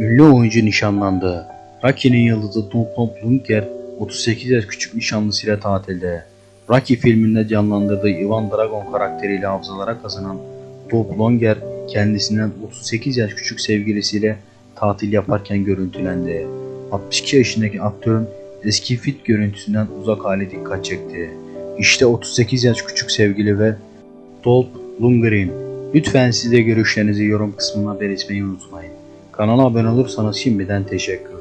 Ünlü oyuncu nişanlandı. Rocky'nin yıldızı Dolph Lundgren 38 yaş küçük nişanlısıyla tatilde. Rocky filminde canlandırdığı Ivan Dragon karakteriyle hafızalara kazanan Dolph Lundgren kendisinden 38 yaş küçük sevgilisiyle tatil yaparken görüntülendi. 62 yaşındaki aktörün eski fit görüntüsünden uzak hali dikkat çekti. İşte 38 yaş küçük sevgili ve Dolph Lundgren. Lütfen siz de görüşlerinizi yorum kısmına belirtmeyi unutmayın. Kanala abone olursanız şimdiden teşekkür